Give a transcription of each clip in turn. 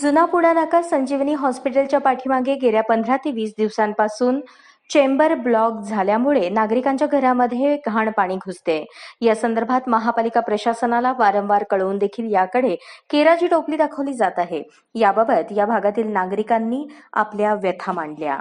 जुना पुणा नाका संजीवनी हॉस्पिटलच्या पाठीमागे गेल्या पंधरा ते वीस दिवसांपासून चेंबर ब्लॉक झाल्यामुळे नागरिकांच्या घरामध्ये घाण पाणी घुसते. या संदर्भात महापालिका प्रशासनाला वारंवार कळवून देखील याकडे केराची टोपली दाखवली जात आहे. याबाबत या भागातील नागरिकांनी आपल्या व्यथा मांडल्या.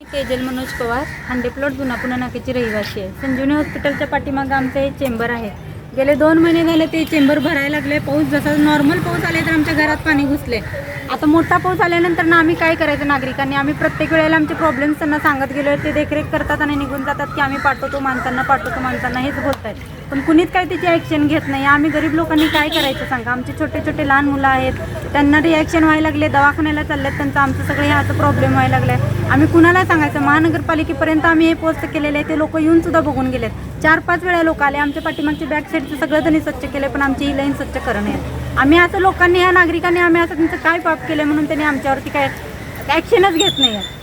मी तेजल मनोज पवार हांडेप्लॉट जुना पुणा नाक्याची रहिवासी आहे. संजीवनी हॉस्पिटलच्या पाठीमागे आमचं हे चेंबर आहे. गेले दोन महिने झाले ते चेंबर भरायला लागले. पाऊस जसा नॉर्मल पाऊस आले तर आमच्या घरात पाणी घुसले. आता मोठा पाऊस आल्यानंतर ना आम्ही काय करायचं नागरिकांनी? आम्ही प्रत्येक वेळेला आमचे प्रॉब्लेम्स त्यांना सांगत गेलो. ते देखरेख करतात आणि निघून जातात की आम्ही पाठवतो माणसांना पाठवतो माणसांना. हेच बोलतायत. पण कुणीच काय त्याची ॲक्शन घेत नाही. आम्ही गरीब लोकांनी काय करायचं सांगा? आमचे छोटे छोटे लहान मुलं आहेत. त्यांना रिॲक्शन व्हायला लागले दवाखान्याला चाललेत त्यांचं आमचं सगळं ह्याचं प्रॉब्लेम व्हायला लागलाय. आम्ही कुणाला सांगायचं? महानगरपालिकेपर्यंत आम्ही हे पोस्ट केलेले आहे ते लोक येऊन सुद्धा बघून गेलेत. चार पाच वेळा लोक आले आमच्या पाठीमागचे बॅक साईडचं सगळं त्यांनी स्वच्छ केले पण आमची ही लाईन स्वच्छ करणं आहे. आम्ही असं लोकांनी या नागरिकांनी आम्ही असं त्यांचं काय पाप केलं म्हणून त्यांनी आमच्यावरती काय ॲक्शनच घेत नाही आहे